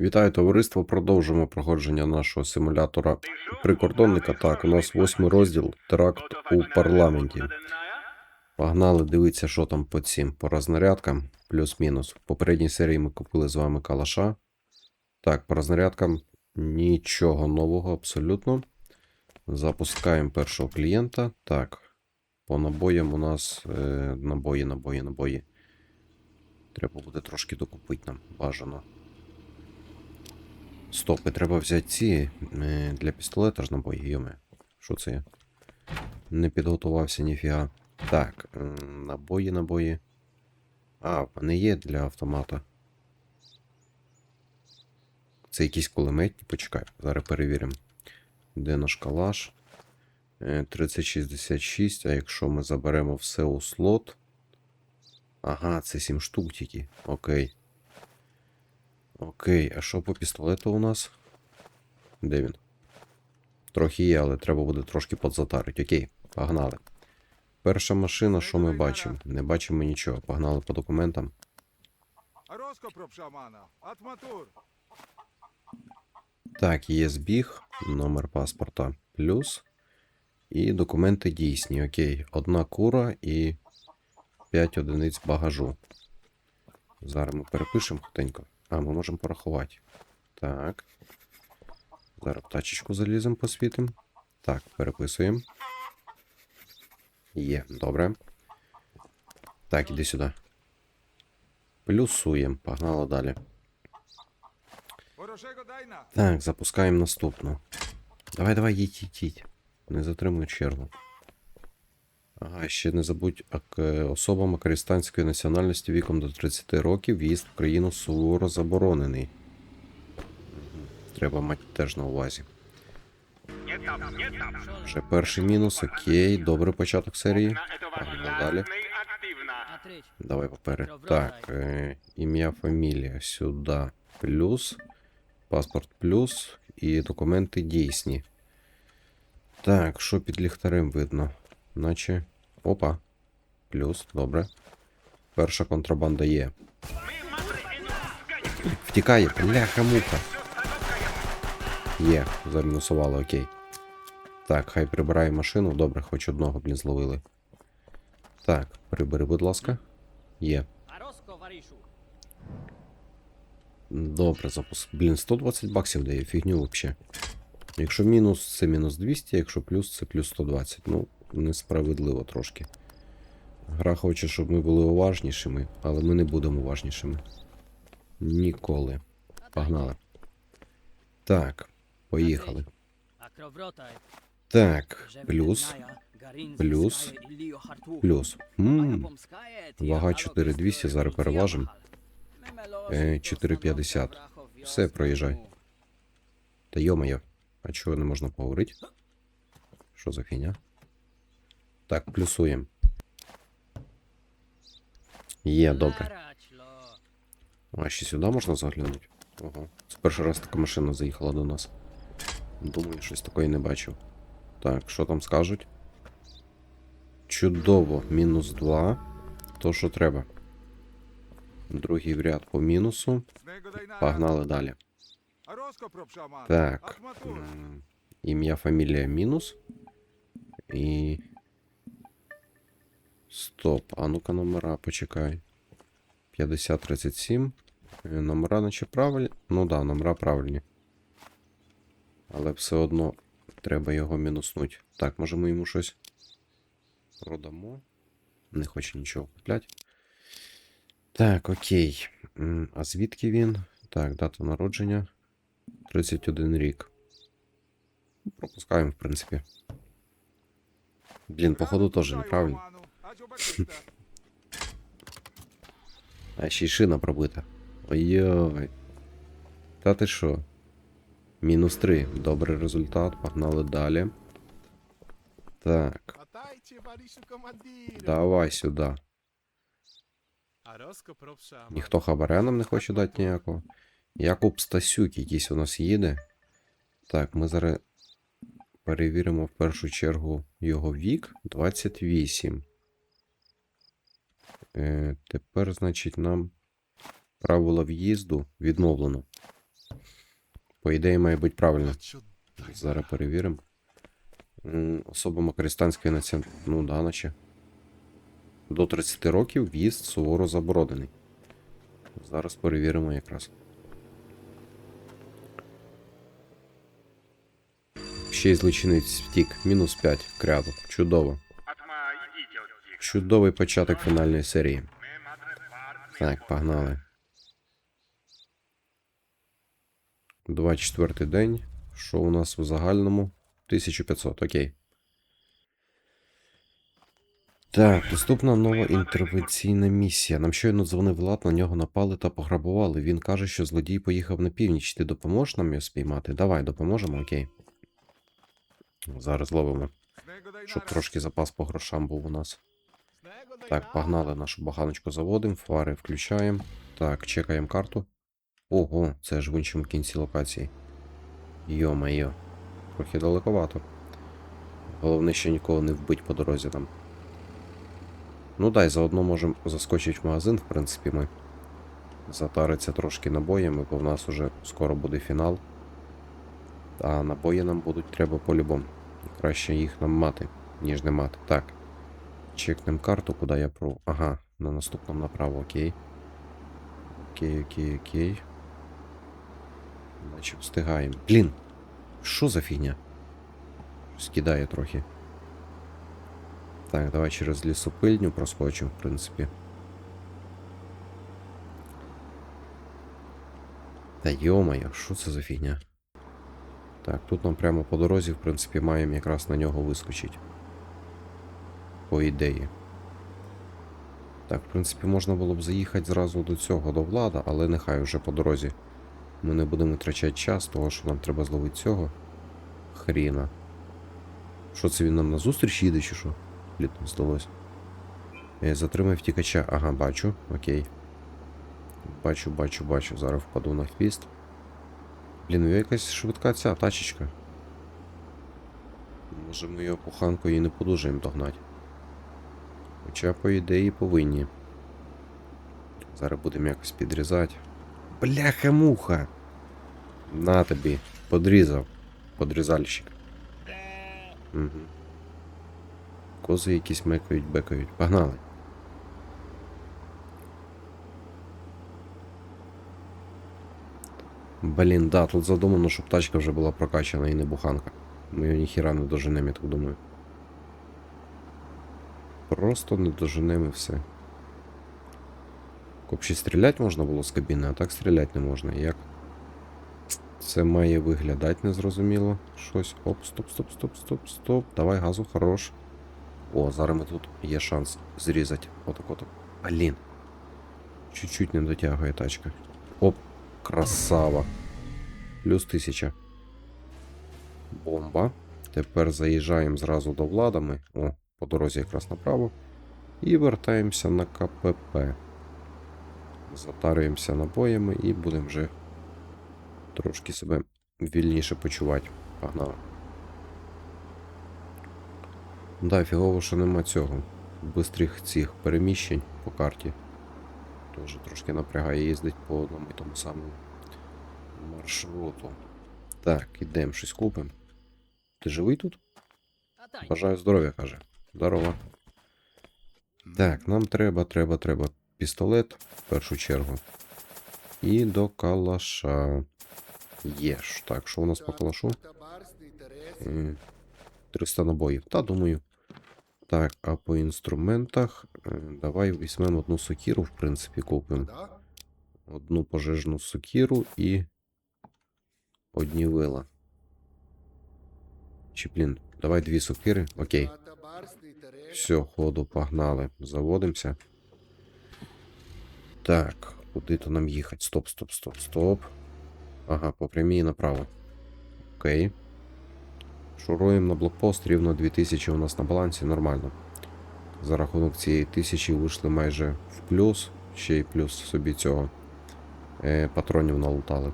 Вітаю товариство. Продовжуємо проходження нашого симулятора прикордонника. Так, у нас восьмий розділ теракт у парламенті. Погнали дивитися, що там по цим по рознарядкам, плюс-мінус. В попередній серії ми купили з вами калаша. Так, по рознарядкам нічого нового абсолютно. Запускаємо першого клієнта. Так, по набоям у нас е, набої, набої, набої. Треба буде трошки докупити нам бажано. Стоп, і треба взяти ці е, для пістолета ж набої, йоме. Що це я? Не підготувався ніфіга. Так, набої, набої. А, вони є для автомата. Це якісь кулеметні, почекай, зараз перевіримо. Де наш калаш? Е, 3066, а якщо ми заберемо все у слот. Ага, це 7 штук тільки. Окей. Окей, а що по пістолету у нас? Де він? Трохи є, але треба буде трошки подзатарити. Окей, погнали. Перша машина, що ми бачимо? Не бачимо нічого. Погнали по документам. Розкоп шамана. Атматур. Так, є збіг, номер паспорта плюс. І документи дійсні. Окей. Одна кура і 5 одиниць багажу. Зараз ми перепишемо хутенько. А, ми можемо порахувати. Так. Зараз в тачечку заліземо, посвітимо. Так, переписуємо. Є, добре. Так, іди сюди. Плюсуємо. Погнали далі. Хорошего дайна. Так, запускаємо наступну. Давай, давай, їдь, їдь, їдь. Не затримуй чергу. Ага, ще не забудь особам користанської національності віком до 30 років в'їзд в країну суворо заборонений. Треба мати теж на увазі. Вже перший мінус, окей, добрий початок серії. Погнали далі. Давай поперед. Так, е, ім'я, фамілія сюди. Плюс. Паспорт плюс. І документи дійсні. Так, що під ліхтарем видно? Наче. Опа. Плюс, добре. Перша контрабанда є. Втікає, бляха-муха. Є, замінусували, окей. Так, хай прибирає машину. Добре, хоч одного, блін, зловили. Так, прибери, будь ласка. Є. Добре, запуск. Блін, 120 баксів дає, фігню вообще. Якщо мінус, це мінус 200, якщо плюс, це плюс 120. Ну, несправедливо трошки. Гра хоче, щоб ми були уважнішими, але ми не будемо уважнішими. Ніколи. Погнали. Так, поїхали. Так, плюс, плюс, плюс. М, Вага 4200, зараз переважимо. Е, 450. Все, проїжджай. Та йо-моє, а чого не можна поговорити? Що за фігня? Так, плюсуємо. Є, добре. А ще сюди можна заглянути? Ого. Це перший раз така машина заїхала до нас. Думаю, щось такої не бачив. Так, що там скажуть? Чудово, мінус 2. То, що треба. Другий в ряд по мінусу. Снего дайна. Погнали далі. Розкоп шамана. Так. Атматур. м, Ім'я, фамілія мінус. І. Стоп. А ну-ка номера, почекай. 5037. Е, Номера, наче правильні. Ну да, номера правильні. Але все одно треба його мінуснути. Так, може ми йому щось продамо. Не хоче нічого купляти. Так, окей. А звідки він? Так, дата народження. 31 рік. Пропускаємо, в принципі. Блін, походу теж неправильно. А ще й шина пробита. Ой-ой. Та ти що? Мінус 3. Добрий результат. Погнали далі. Так, давай сюди. Ніхто хабаря нам не хоче дати ніякого. Якуб Стасюк якийсь у нас їде. Так, ми зараз перевіримо в першу чергу його вік 28. Е, тепер, значить, нам правила в'їзду відмовлено. По ідеї, має бути правильно. Зараз перевіримо. Особа Макаристанської націон... Ну, да, наче. До 30 років в'їзд суворо заборонений. Зараз перевіримо якраз. Ще й злочинець втік. Мінус 5 кряду. Чудово. Чудовий початок фінальної серії. Так, погнали. 24 день. Що у нас в загальному? 1500, окей. Так, наступна нова інтервенційна місія. Нам щойно дзвонив Влад, на нього напали та пограбували. Він каже, що злодій поїхав на північ. Ти допоможеш нам його спіймати? Давай, допоможемо, окей. Зараз ловимо, щоб трошки запас по грошам був у нас. Так, погнали нашу баганочку заводимо, фари включаємо. Так, чекаємо карту. Ого, це ж в іншому кінці локації. Йо-майо. Трохи далековато. Головне, ще нікого не вбить по дорозі там. Ну дай, заодно можемо заскочити в магазин, в принципі, ми. Затариться трошки набоями, бо в нас уже скоро буде фінал. А набої нам будуть треба по-любому. Краще їх нам мати, ніж не мати. Так. Чекнем карту, куди я про. Ага, на наступному направо, окей. Окей, окей, окей. Наче встигаємо. Блін! Що за фігня? Скидає трохи. Так, давай через лісопильню проскочимо, в принципі. Та йомаю, що це за фігня? Так, тут нам прямо по дорозі, в принципі, маємо якраз на нього вискочити. По ідеї. Так, в принципі, можна було б заїхати зразу до цього, до влада, але нехай уже по дорозі. Ми не будемо втрачати час, того що нам треба зловити цього. Хріна. Що це він нам на зустріч їде, чи що? Блін, здалось. Е, Затримай втікача. Ага, бачу. Окей. Бачу, бачу, бачу. Зараз впаду на хвіст. Блін, у якась швидка ця тачечка. Може ми його пуханкою і не подужаємо догнати. Хоча, по ідеї, повинні. Зараз будемо якось підрізати. Бляха-муха! На тобі. Подрізав. Подрізальщик. Угу. Кози якісь мекають, бекають. Погнали. Блін, да, тут задумано, щоб тачка вже була прокачана і не буханка. Ми її ніхіра не доженемо, я так думаю. Просто не доженемо все. Взагалі стріляти можна було з кабіни, а так стріляти не можна. Як? Це має виглядати незрозуміло. Щось. Оп, стоп, стоп, стоп, стоп, стоп. Давай газу, хорош. О, зараз ми тут є шанс зрізати. Отак отак. Блін. Чуть-чуть не дотягує тачка. Оп, красава. Плюс тисяча. Бомба. Тепер заїжджаємо зразу до владами. О, по дорозі якраз направо. І вертаємося на КПП. Затарюємося набоями і будемо вже трошки себе вільніше почувати. Погнали. Да, фігово, що нема цього. Бистрих цих переміщень по карті. Тоже трошки напрягає їздить по одному і тому самому маршруту. Так, ідемо щось купимо. Ти живий тут? Бажаю здоров'я, каже. Здорово. Так, нам треба, треба, треба пістолет в першу чергу. І до калаша. Є ж. Так, що у нас по калашу? 300 набоїв. Та, думаю. Так, а по інструментах. е, Давай візьмемо одну сокіру, в принципі, купимо. Одну пожежну сокіру і. Одні вила. Чи, блін, давай дві сокири. Окей. Все, ходу, погнали. Заводимося. Так, куди то нам їхати? Стоп, стоп, стоп, стоп. Ага, по прямій направо. Окей. Шуруємо на блокпост, рівно 2000 у нас на балансі, нормально. За рахунок цієї тисячі вийшли майже в плюс, ще й плюс собі цього е, патронів налутали.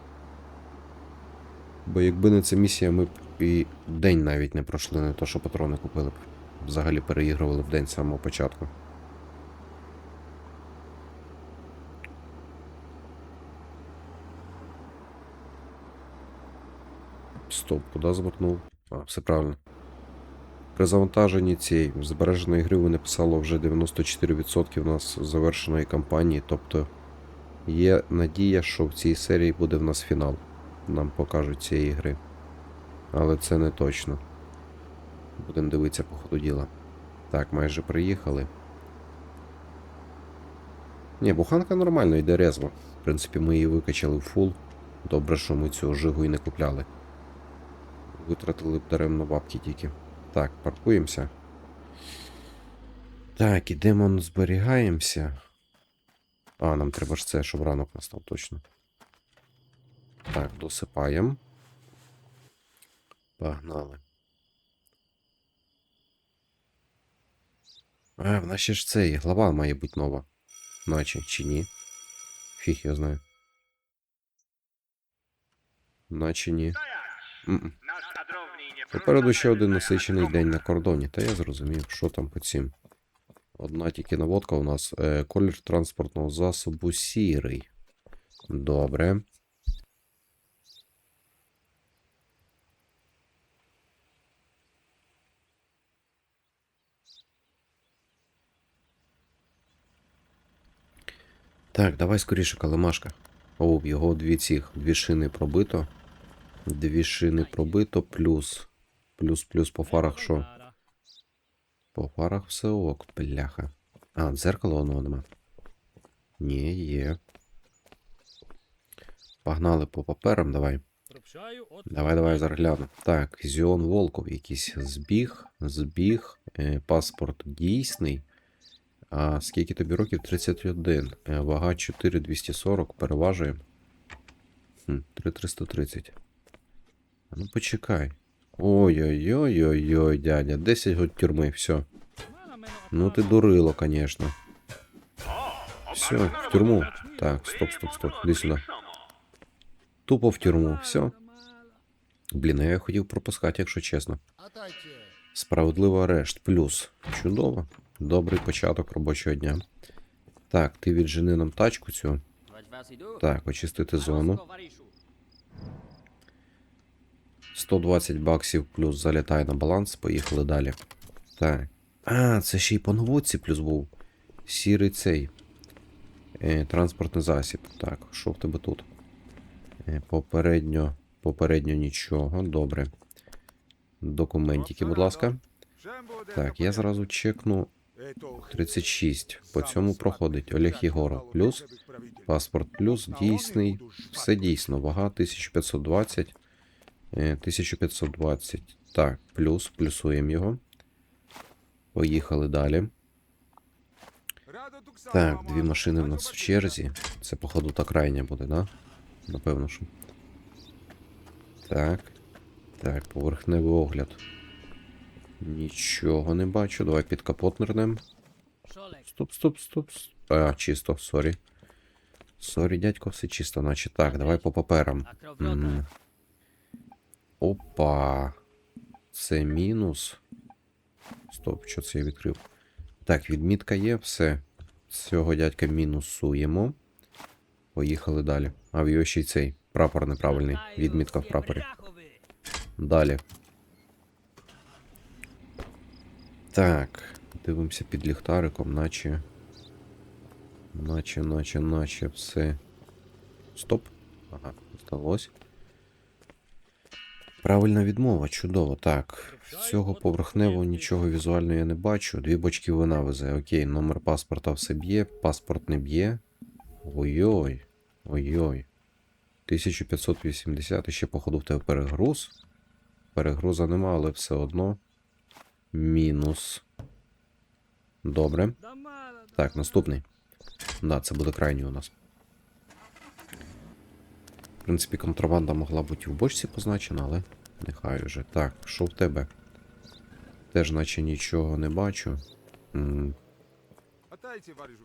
Бо якби не ця місія, ми б і день навіть не пройшли, не то що патрони купили б. Взагалі переігрували в день з самого початку. Стоп, куди звернув? А, все правильно. При завантаженні цієї збереженої гри вони писало вже 94% у нас завершеної кампанії, тобто є надія, що в цій серії буде в нас фінал. Нам покажуть цієї гри. Але це не точно. Будемо дивитися по ходу діла. Так, майже приїхали. Ні, буханка нормально йде резво. В принципі, ми її викачали в фул. Добре, що ми цього жигу і не купляли. Витратили б даремно бабки тільки. Так, паркуємося. Так, ідемо, зберігаємося. А, нам треба ж це, щоб ранок настав точно. Так, досипаємо. Погнали. А, в нас ще ж цей глава має бути нова. Наче, чи ні? Фіг я знаю. Наче ні. М-м. Попереду ще один насичений день на кордоні, та я зрозумів, що там по цим. Одна тільки наводка у нас. Е, колір транспортного засобу сірий. Добре. Так, давай скоріше калимашка. О, його дві цих, дві шини пробито. Дві шини пробито, плюс. Плюс, плюс по фарах що? По фарах все ок, бляха. А, дзеркало воно нема. Ні, є. Погнали по паперам, давай. Давай, давай зараз гляну. Так, Зіон Волков, якийсь збіг, збіг, е, паспорт дійсний. А скільки тобі років? 31. Е, вага 4240, переважує. Хм, 3330. Ну почекай. Ой-ой-ой-ой-ой, дядя, 10 год тюрми, все. Ну ти дурило, конечно. Все, в тюрму. Так, стоп, стоп, стоп. Іди сюди. Тупо в тюрму, все. Блін, я хотів пропускати, якщо чесно. Справедливий арешт. Плюс. Чудово. Добрий початок робочого дня. Так, ти віджени нам тачку цю. Так, очистити зону. 120 баксів плюс залітає на баланс. Поїхали далі. Так. А, це ще й по наводці плюс був. Сірий цей. Е, транспортний засіб. Так, що в тебе тут? Е, попередньо. Попередньо нічого. Добре. Документики, будь ласка. Так, я зразу чекну 36. По цьому проходить Олег Єгоров. Плюс. Паспорт плюс, дійсний. Все дійсно. Вага 1520. Е, 1520. Так, плюс. Плюсуємо його. Поїхали далі. Так, дві машини в нас в черзі. Це, походу, та крайня буде, да? Напевно, що. Так. Так, поверхневий огляд. Нічого не бачу. Давай під капот нирнем. Стоп, стоп, стоп. А, чисто, сорі. Сорі, дядько, все чисто, наче так, давай по паперам. М. Опа. Це мінус. Стоп, що це я відкрив? Так, відмітка є, все. Цього дядька мінусуємо. Поїхали далі. А в його ще й цей прапор неправильний. Відмітка в прапорі. Далі. Так, дивимося під ліхтариком, наче. Наче, наче, наче все. Стоп. Ага, здалось. Правильна відмова, чудово. Так. З цього поверхневого нічого візуально я не бачу. Дві бочки вина везе. Окей, номер паспорта все б'є, паспорт не б'є. Ой-ой. Ой-ой. 1580 і ще, походу, в тебе перегруз. Перегруза нема, але все одно. Мінус. Добре. Так, наступний. Да, це буде крайній у нас. В принципі, контрабанда могла бути в бочці позначена, але нехай уже. Так, що в тебе? Теж наче нічого не бачу.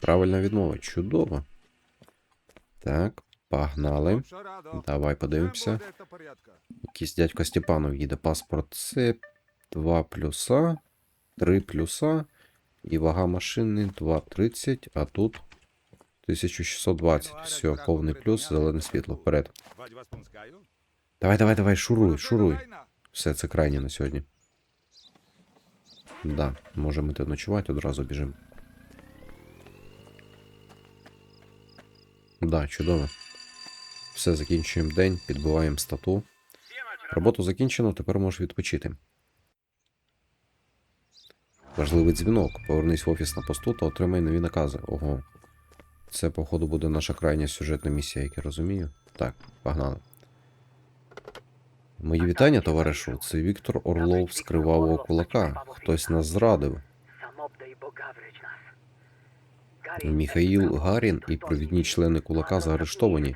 Правильна відмова. Чудово. Так, погнали. Давай подивимося. Якийсь дядько Степанов їде паспорт. Це 2 плюса, 3 плюса. І вага машини 2,30, а тут 1620. Все, повний плюс, зелене світло. Вперед. Давай, давай, давай, шуруй, шуруй. Все, це крайнє на сьогодні. Да, можемо йти ночувати, одразу біжимо. Да, чудово. Все, закінчуємо день, підбиваємо стату. Роботу закінчено, тепер можеш відпочити. Важливий дзвінок. Повернись в офіс на посту та отримай нові накази. Ого. Це, походу, буде наша крайня сюжетна місія, як я розумію. Так, погнали. Мої вітання, товаришу. Це Віктор Орлов з кривавого кулака. Хтось нас зрадив. Міхаїл Гарін і провідні члени кулака заарештовані.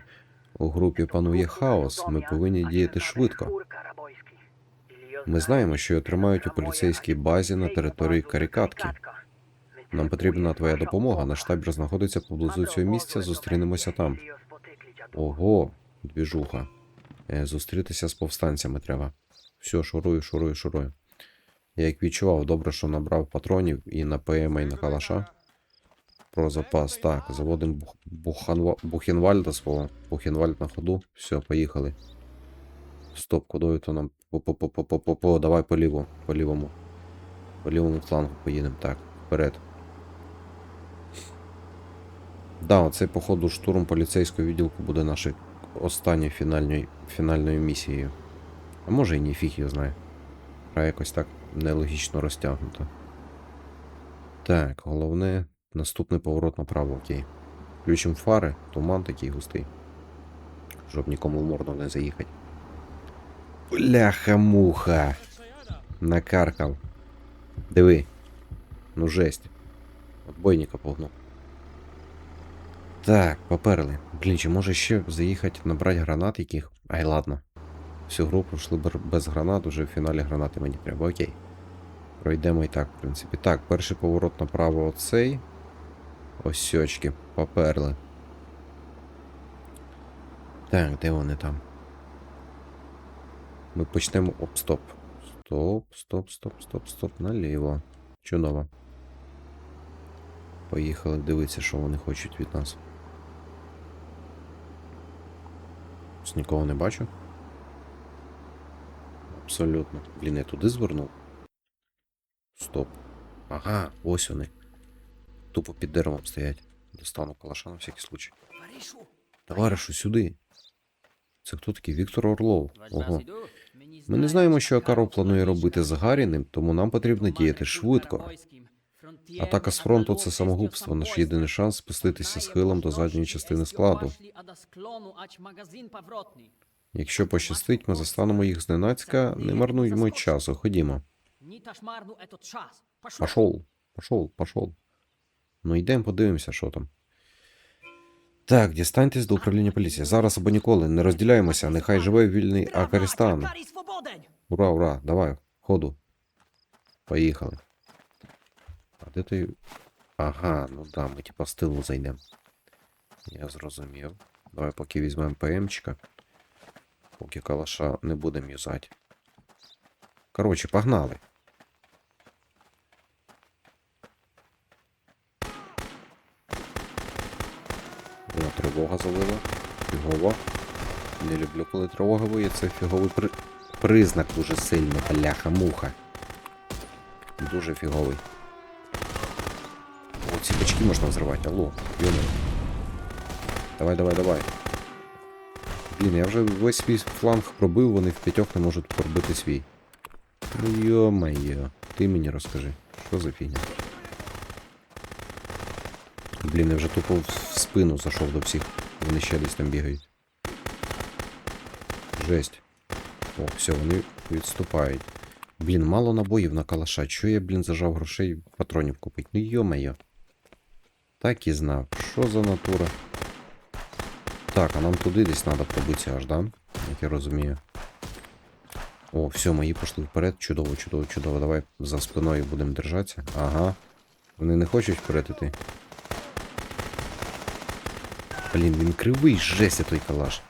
У групі панує хаос. Ми повинні діяти швидко. Ми знаємо, що його тримають у поліцейській базі на території Карікатки. Нам потрібна твоя допомога. Наш табір знаходиться поблизу цього місця. Зустрінемося там. Ого, двіжуха. Е, Зустрітися з повстанцями треба. Все, шурую, шурую, шурую. Я як відчував, добре, що набрав патронів і на ПМ, і на калаша. Про запас. Так, заводимо. Бухенвальда свого. Бухенвальд на ходу. Все, поїхали. Стоп, кудою то нам. По-по-по-по-по-по. Давай по ліву. По лівому. По лівому флангу поїдемо. Так, вперед. Да, оцей, походу, штурм поліцейського відділку буде нашою останньою фінальною, фінальною місією. А може і ні, фіг його знає. А якось так нелогічно розтягнуто. Так, головне, наступний поворот направо, окей. Включимо фари, туман такий густий. Щоб нікому в морду не заїхати. Бляха-муха! Накаркав. Диви. Ну жесть. Отбойника погнув. Так, поперли. Блін, чи може ще заїхати набрати гранат яких? Ай, ладно. Всю гру пройшли без гранат, уже в фіналі гранати мені треба. Окей. Пройдемо і так, в принципі. Так, перший поворот направо оцей. Ось сьочки, поперли. Так, де вони там? Ми почнемо. Оп, стоп. Стоп, стоп, стоп, стоп, стоп. Наліво. Чудово. Поїхали дивитися, що вони хочуть від нас. Ось нікого не бачу. Абсолютно. Блін, я туди звернув. Стоп. Ага, ось вони. Тупо під деревом стоять. Достану калаша на всякий случай. Товаришу, сюди. Це хто такий? Віктор Орлов. Ого. Ми не знаємо, що Акаров планує робити з Гаріним, тому нам потрібно діяти швидко. Атака з фронту це самогубство. Наш єдиний шанс спуститися схилом до задньої частини складу. Якщо пощастить, ми застанемо їх зненацька, не марнуємо часу. Ходімо. Пошов, пошов, пошов. Ну йдемо, подивимося, що там. Так, дістаньтесь до управління поліції. Зараз або ніколи. Не розділяємося. Нехай живе вільний Акарістан. Ура, ура, давай, ходу. Поїхали. А де ти. Ага, ну да, ми типа з тилу зайдемо. Я зрозумів. Давай поки візьмемо ПМчика. Поки калаша не будемо юзати. Коротше, погнали. О, тривога залила. Фігово. Не люблю, коли тривога виє, це фіговий при... признак дуже сильний, бляха-муха. Дуже фіговий. О, ці бачки можна взривати, алло, йоми. Давай, давай, давай. Блін, я вже весь свій фланг пробив, вони в п'ятьох не можуть пробити свій. Йо-моє, ти мені розкажи, що за фігня? Блін, я вже тупо в спину зайшов до всіх. Вони ще десь там бігають. Жесть. О, все, вони відступають. Блін, мало набоїв на калаша. Чого я, блін, зажав грошей патронів купити? Ну йо-моє. Так і знав. Що за натура? Так, а нам туди десь треба пробитися аж, да? Як я розумію. О, все, мої пішли вперед. Чудово, чудово, чудово. Давай за спиною будемо держатися. Ага. Вони не хочуть вперед іти. Блін, він кривий, жесть той калаш.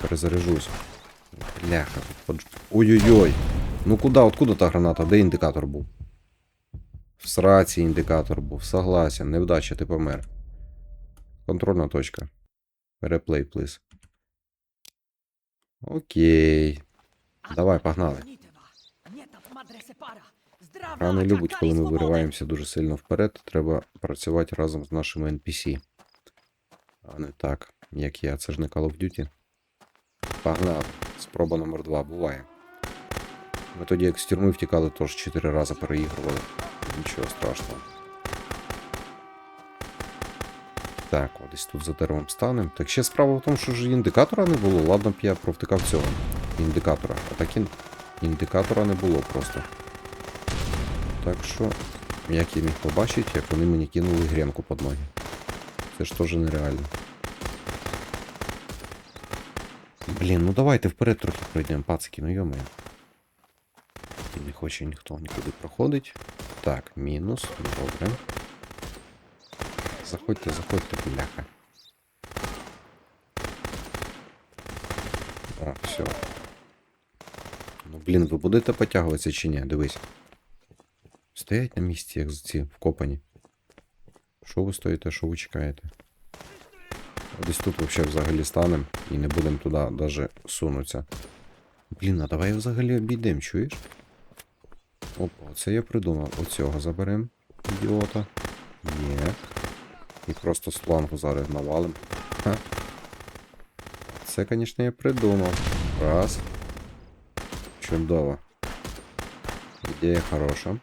Перезаряжусь. Бляха. Ой-ой-ой. Ну куда, откуда та граната? Де індикатор був? В сраці індикатор був. Согласен. Невдача, ти помер. Контрольна точка. Переплей, плиз. Окей. Давай, погнали. Рано любить, коли ми вириваємося дуже сильно вперед. Треба працювати разом з нашими NPC. А не так, як я. Це ж не Call of Duty. Погнали. Спроба номер 2 буває. Ми тоді як з тюрми втікали, тож 4 рази переігрували. Нічого страшного. Так, десь тут за деревом станемо. Так ще справа в тому, що ж індикатора не було. Ладно б я провтикав цього. Індикатора. А так ін... індикатора не було просто. Так що, як я міг побачити, як вони мені кинули гренку під ноги. Це ж теж нереально. Блін, ну давайте вперед трохи пройдемо, пацики, ну йомаю. Не хоче ніхто нікуди проходить. Так, мінус, добре. Заходьте, заходьте, бляха. О, все. Ну, блін, ви будете потягуватися чи ні? Дивись. Стоять на місці, як ці вкопані. Що ви стоїте, що ви чекаєте? Десь тут вообще взагалі станемо і не будемо туди даже сунутися. Блін, а давай взагалі обійдемо, чуєш? Опа, це я придумав. Оцього заберем, ідіота. Є. І просто слангу зараз навалим. Ха. Це, звісно, я придумав. Раз. Чудово. Ідея хороша.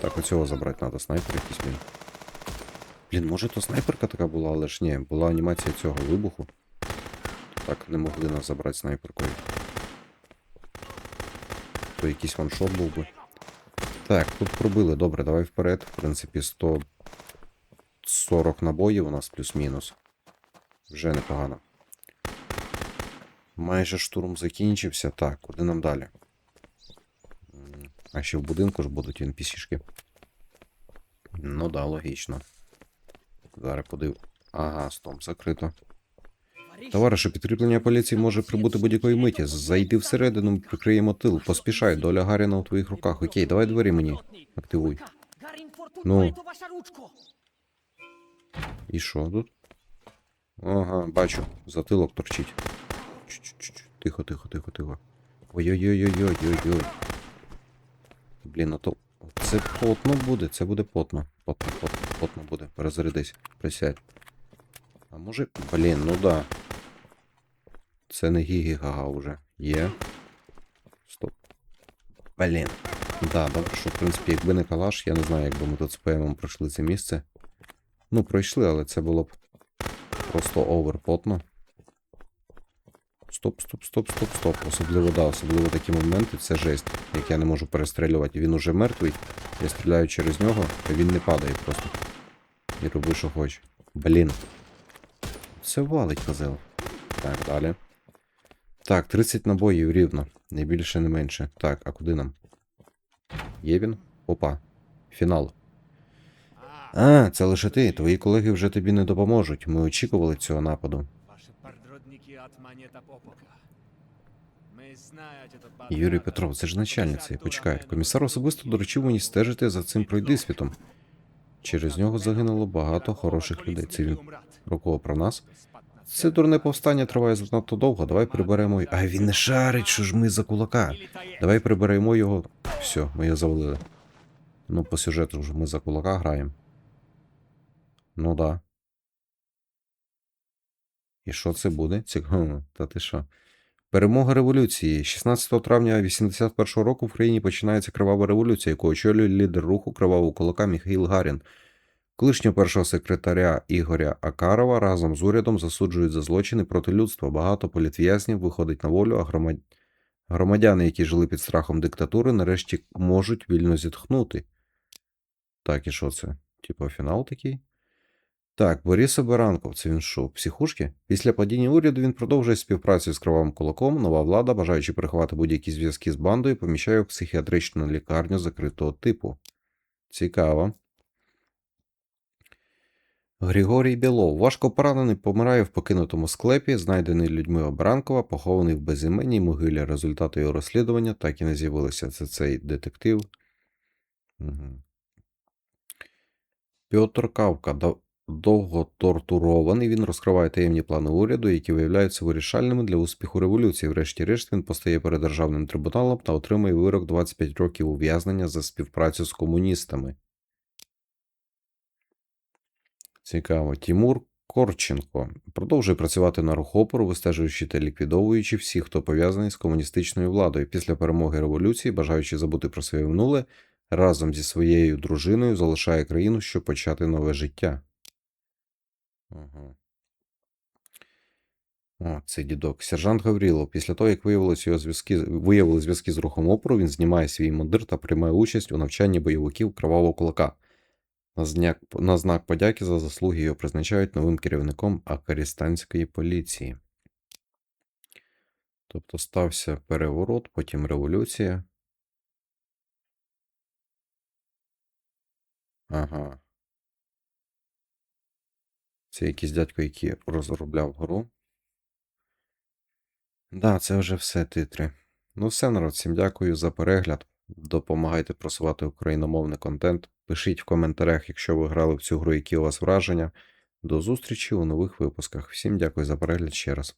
Так, оцього забрати треба, снайпер якийсь блін. Блін, може то снайперка така була, але ж ні, була анімація цього вибуху. Так, не могли нас забрати снайперкою. То якийсь ваншот був би. Так, тут пробили, добре, давай вперед. В принципі, 140 набоїв у нас плюс-мінус. Вже непогано. Майже штурм закінчився. Так, куди нам далі? А ще в будинку ж будуть NPC-шки. Ну да, логічно. Зараз подив. Ага, стоп, закрито. Товаришу, підкріплення поліції може прибути будь-якої миті. Зайди всередину, прикриємо тил. Поспішай, доля Гаріна у твоїх руках. Окей, давай двері мені. Активуй. Ну. І що тут? Ага, бачу, затилок торчить. Тихо, тихо, тихо, тихо. Ой-ой-ой-ой-ой-ой-ой. Блін, а то. Це потно буде, це буде потно. Потно, потно, потно буде. Перезарядись, присядь. А може. Блін, ну да. Це не гі-гі-га-га вже. Є. Стоп. Блін. Да, добре, що в принципі, якби не калаш, я не знаю, якби ми тут з ПМом пройшли це місце. Ну, пройшли, але це було б просто оверпотно. Стоп, стоп, стоп, стоп, стоп. Особливо, да, особливо такі моменти, це жесть, як я не можу перестрілювати. Він уже мертвий, я стріляю через нього, а він не падає просто. І роби, що хоче. Блін. Це валить козел. Так, далі. Так, 30 набоїв рівно. Не більше, не менше. Так, а куди нам? Є він? Опа. Фінал. А, це лише ти. Твої колеги вже тобі не допоможуть. Ми очікували цього нападу. Юрій Петров, це ж начальниця. Почекай. Комісар особисто доручив мені стежити за цим пройдисвітом. Через нього загинуло багато хороших людей. Це він про про нас? Це дурне повстання триває занадто довго. Давай приберемо. А він не шарить, що ж ми за кулака. Давай приберемо його. Все, ми його завалили. Ну, по сюжету ж ми за кулака граємо. Ну да. І що це буде? Цікаво. Та ти що? Перемога революції. 16 травня 81 року в країні починається кривава революція, яку очолює лідер руху кривавого кулака Міхаїл Гарін. Колишнього першого секретаря Ігоря Акарова разом з урядом засуджують за злочини проти людства. Багато політв'язнів виходить на волю, а громад... громадяни, які жили під страхом диктатури, нарешті можуть вільно зітхнути. Так, і що це? Типа фінал такий? Так, Борис Оберанков, це він що, в психушки? Після падіння уряду він продовжує співпрацю з кривавим кулаком. Нова влада, бажаючи приховати будь-які зв'язки з бандою, поміщає в психіатричну лікарню закритого типу. Цікаво. Григорій Білов, важко поранений, помирає в покинутому склепі, знайдений людьми Обранкова, похований в безіменній могилі. Результати його розслідування так і не з'явилися. Це цей детектив. Угу. Петр Кавка. Довго тортурований, він розкриває таємні плани уряду, які виявляються вирішальними для успіху революції. Врешті-решт він постає перед державним трибуналом та отримує вирок 25 років ув'язнення за співпрацю з комуністами. Цікаво. Тімур Корченко продовжує працювати на рух опору, вистежуючи та ліквідовуючи всіх, хто пов'язаний з комуністичною владою. Після перемоги революції, бажаючи забути про своє минуле, разом зі своєю дружиною залишає країну, щоб почати нове життя. Ага. О, це дідок. Сержант Гаврілов. Після того, як виявилось його зв'язки, виявили зв'язки з рухом опору, він знімає свій мундир та приймає участь у навчанні бойовиків кривавого кулака. На знак, на знак подяки за заслуги його призначають новим керівником Акарістанської поліції. Тобто стався переворот, потім революція. Ага. Це якийсь дядько, який розробляв гру. Да, це вже все титри. Ну все, народ, всім дякую за перегляд. Допомагайте просувати україномовний контент. Пишіть в коментарях, якщо ви грали в цю гру, які у вас враження. До зустрічі у нових випусках. Всім дякую за перегляд ще раз.